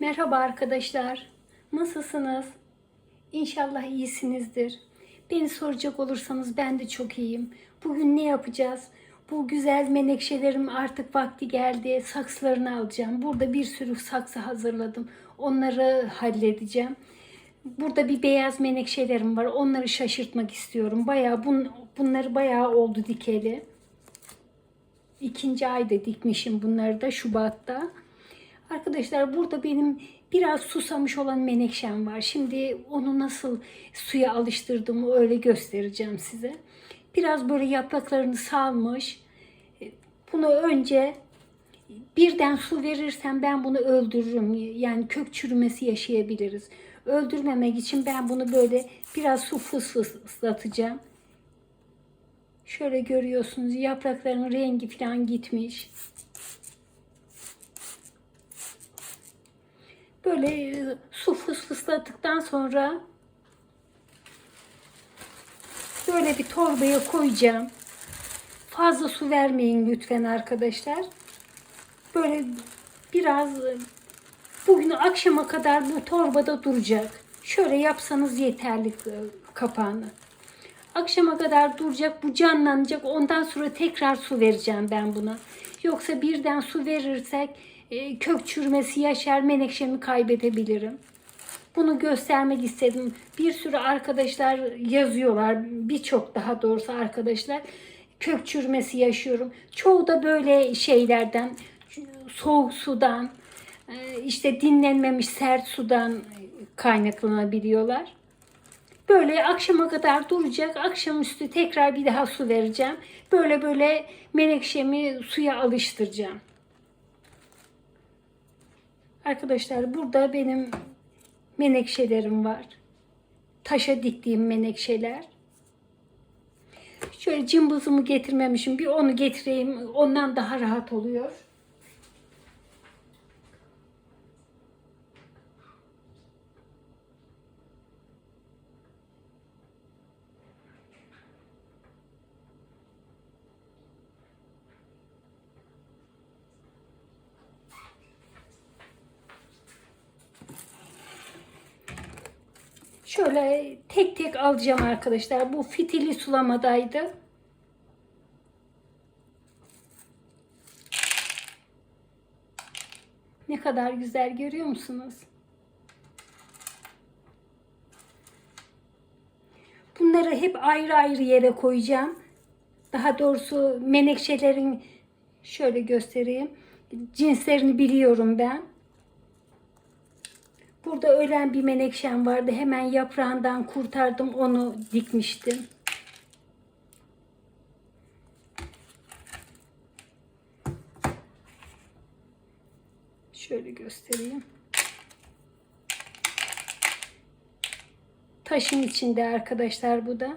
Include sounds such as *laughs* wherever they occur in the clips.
Merhaba arkadaşlar. Nasılsınız? İnşallah iyisinizdir. Beni soracak olursanız ben de çok iyiyim. Bugün ne yapacağız? Bu güzel menekşelerim artık vakti geldi. Saksılarını alacağım. Burada bir sürü saksı hazırladım. Onları halledeceğim. Burada bir beyaz menekşelerim var. Onları şaşırtmak istiyorum. Bayağı bun, bunları bayağı oldu dikeli. İkinci ayda dikmişim bunları da Şubat'ta. Arkadaşlar burada benim biraz susamış olan menekşem var. Şimdi onu nasıl suya alıştırdığımı öyle göstereceğim size. Biraz böyle yapraklarını salmış. Bunu önce birden su verirsem ben bunu öldürürüm. Yani kök çürümesi yaşayabiliriz. Öldürmemek için ben bunu böyle biraz su fıs fıs. Şöyle görüyorsunuz yaprakların rengi falan gitmiş. Böyle e, su fıs fısladıktan sonra böyle bir torbaya koyacağım. Fazla su vermeyin lütfen arkadaşlar. Böyle biraz e, bugün akşama kadar bu torbada duracak. Şöyle yapsanız yeterli e, kapağını. Akşama kadar duracak, bu canlanacak. Ondan sonra tekrar su vereceğim ben buna. Yoksa birden su verirsek e, kök çürümesi yaşar, menekşemi kaybedebilirim. Bunu göstermek istedim. Bir sürü arkadaşlar yazıyorlar, birçok daha doğrusu arkadaşlar kök çürümesi yaşıyorum. Çoğu da böyle şeylerden, soğuk sudan, e, işte dinlenmemiş sert sudan kaynaklanabiliyorlar. Böyle akşama kadar duracak. Akşamüstü tekrar bir daha su vereceğim. Böyle böyle menekşemi suya alıştıracağım. Arkadaşlar burada benim menekşelerim var. Taşa diktiğim menekşeler. Şöyle cımbızımı getirmemişim. Bir onu getireyim. Ondan daha rahat oluyor. Şöyle tek tek alacağım arkadaşlar. Bu fitili sulamadaydı. Ne kadar güzel görüyor musunuz? Bunları hep ayrı ayrı yere koyacağım. Daha doğrusu menekşelerin şöyle göstereyim. Cinslerini biliyorum ben. Burada ölen bir menekşem vardı. Hemen yaprağından kurtardım. Onu dikmiştim. Şöyle göstereyim. Taşın içinde arkadaşlar bu da.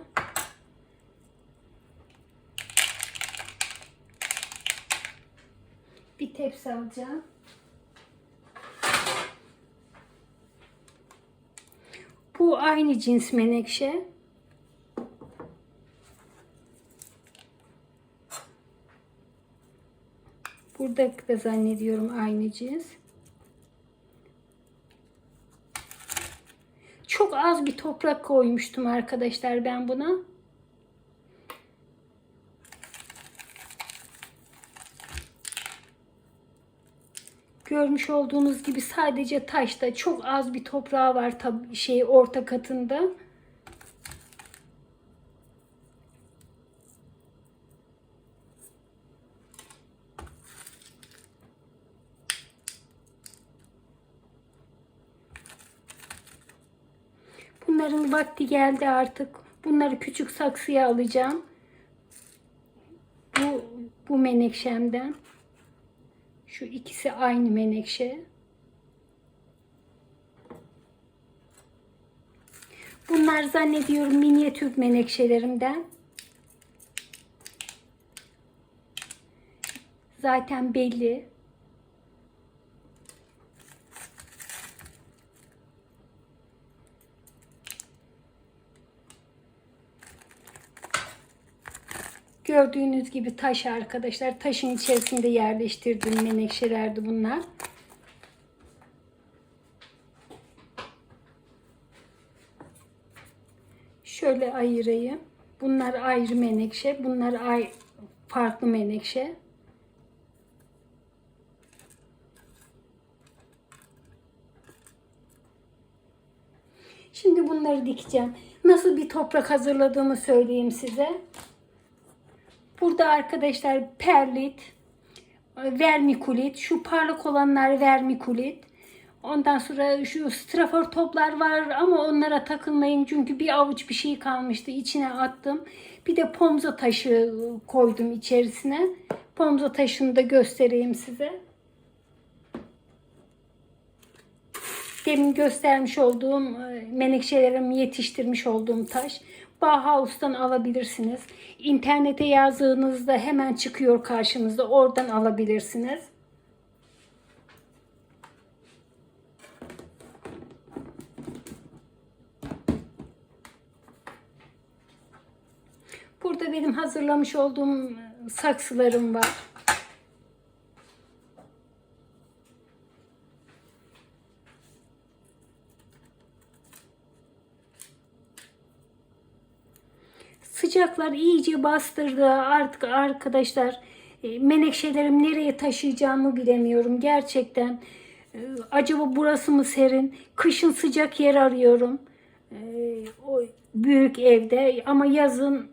Bir tepsi alacağım. Bu aynı cins menekşe. Burada da zannediyorum aynı cins. Çok az bir toprak koymuştum arkadaşlar ben buna. Görmüş olduğunuz gibi sadece taşta çok az bir toprağı var tabi şey orta katında. Bunların vakti geldi artık. Bunları küçük saksıya alacağım. Bu bu menekşemden. Şu ikisi aynı menekşe. Bunlar zannediyorum minyatür menekşelerimden. Zaten belli. Gördüğünüz gibi taş arkadaşlar. Taşın içerisinde yerleştirdiğim menekşelerdi bunlar. Şöyle ayırayım. Bunlar ayrı menekşe. Bunlar ay farklı menekşe. Şimdi bunları dikeceğim. Nasıl bir toprak hazırladığımı söyleyeyim size. Burada arkadaşlar perlit, vermikulit, şu parlak olanlar vermikulit. Ondan sonra şu strafor toplar var ama onlara takılmayın çünkü bir avuç bir şey kalmıştı. içine attım. Bir de pomza taşı koydum içerisine. Pomza taşını da göstereyim size. Demin göstermiş olduğum e, menekşelerimi yetiştirmiş olduğum taş. Bauhaus'tan alabilirsiniz. İnternete yazdığınızda hemen çıkıyor karşınızda. Oradan alabilirsiniz. Burada benim hazırlamış olduğum saksılarım var. Sıcaklar iyice bastırdı. Artık arkadaşlar e, menekşelerim nereye taşıyacağımı bilemiyorum. Gerçekten e, acaba burası mı serin? Kışın sıcak yer arıyorum. E, o büyük evde ama yazın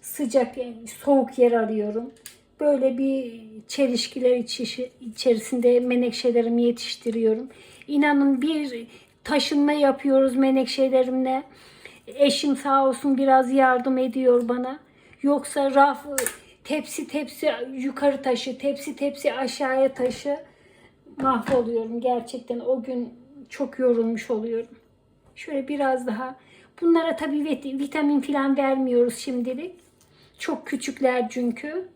sıcak soğuk yer arıyorum. Böyle bir çelişkiler içerisinde menekşelerimi yetiştiriyorum. İnanın bir taşınma yapıyoruz menekşelerimle. Eşim sağ olsun biraz yardım ediyor bana. Yoksa raf tepsi tepsi yukarı taşı, tepsi tepsi aşağıya taşı mahvoluyorum gerçekten. O gün çok yorulmuş oluyorum. Şöyle biraz daha. Bunlara tabii vitamin falan vermiyoruz şimdilik. Çok küçükler çünkü.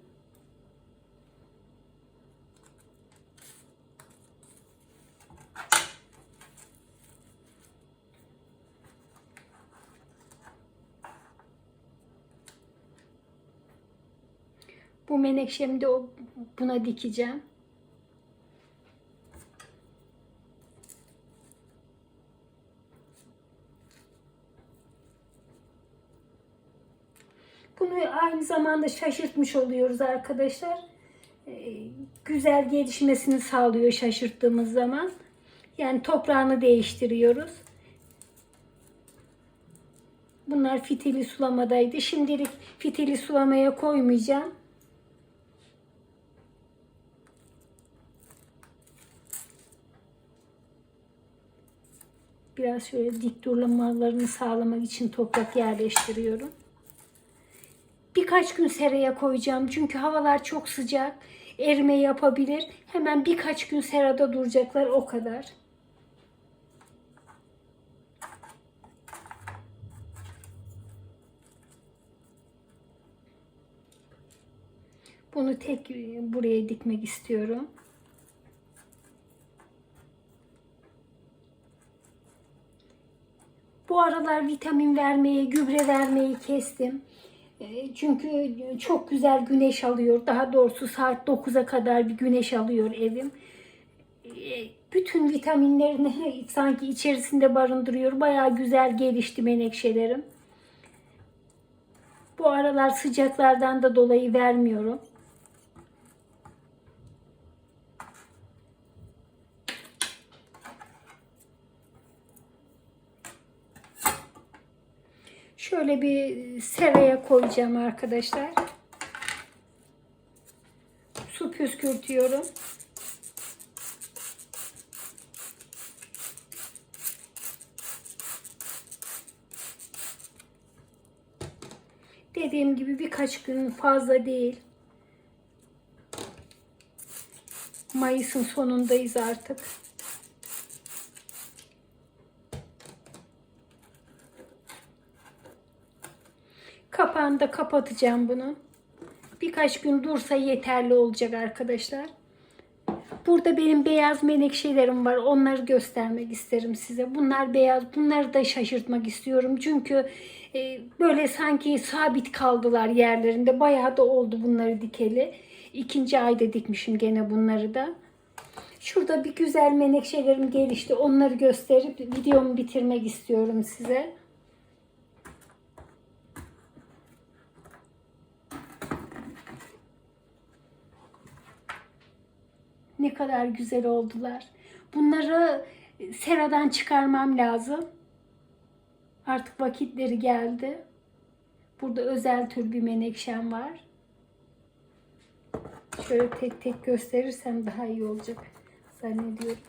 Bu menekşemi de buna dikeceğim. Bunu aynı zamanda şaşırtmış oluyoruz arkadaşlar. Ee, güzel gelişmesini sağlıyor şaşırttığımız zaman. Yani toprağını değiştiriyoruz. Bunlar fitili sulamadaydı. Şimdilik fitili sulamaya koymayacağım. Biraz şöyle dik durulmalarını sağlamak için toprak yerleştiriyorum. Birkaç gün seraya koyacağım. Çünkü havalar çok sıcak. Erime yapabilir. Hemen birkaç gün serada duracaklar o kadar. Bunu tek buraya dikmek istiyorum. Bu aralar vitamin vermeyi, gübre vermeyi kestim. E, çünkü çok güzel güneş alıyor. Daha doğrusu saat 9'a kadar bir güneş alıyor evim. E, bütün vitaminlerini *laughs* sanki içerisinde barındırıyor. Baya güzel gelişti menekşelerim. Bu aralar sıcaklardan da dolayı vermiyorum. Şöyle bir seraya koyacağım arkadaşlar. Su püskürtüyorum. Dediğim gibi birkaç gün fazla değil. Mayıs'ın sonundayız artık. Kapağını da kapatacağım bunu. Birkaç gün dursa yeterli olacak arkadaşlar. Burada benim beyaz menekşelerim var. Onları göstermek isterim size. Bunlar beyaz. Bunları da şaşırtmak istiyorum. Çünkü e, böyle sanki sabit kaldılar yerlerinde. Bayağı da oldu bunları dikeli. İkinci ayda dikmişim gene bunları da. Şurada bir güzel menekşelerim gelişti. Onları gösterip videomu bitirmek istiyorum size. Ne kadar güzel oldular. Bunları seradan çıkarmam lazım. Artık vakitleri geldi. Burada özel tür bir menekşem var. Şöyle tek tek gösterirsem daha iyi olacak zannediyorum.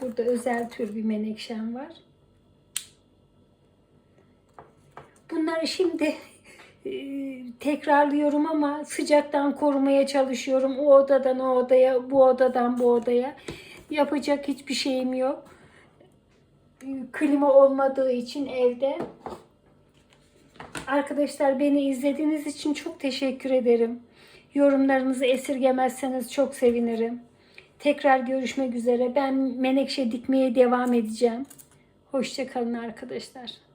Burada özel tür bir menekşem var. Bunları şimdi e, tekrarlıyorum ama sıcaktan korumaya çalışıyorum. O odadan o odaya, bu odadan bu odaya. Yapacak hiçbir şeyim yok. E, Klima olmadığı için evde. Arkadaşlar beni izlediğiniz için çok teşekkür ederim. Yorumlarınızı esirgemezseniz çok sevinirim. Tekrar görüşmek üzere. Ben menekşe dikmeye devam edeceğim. Hoşçakalın arkadaşlar.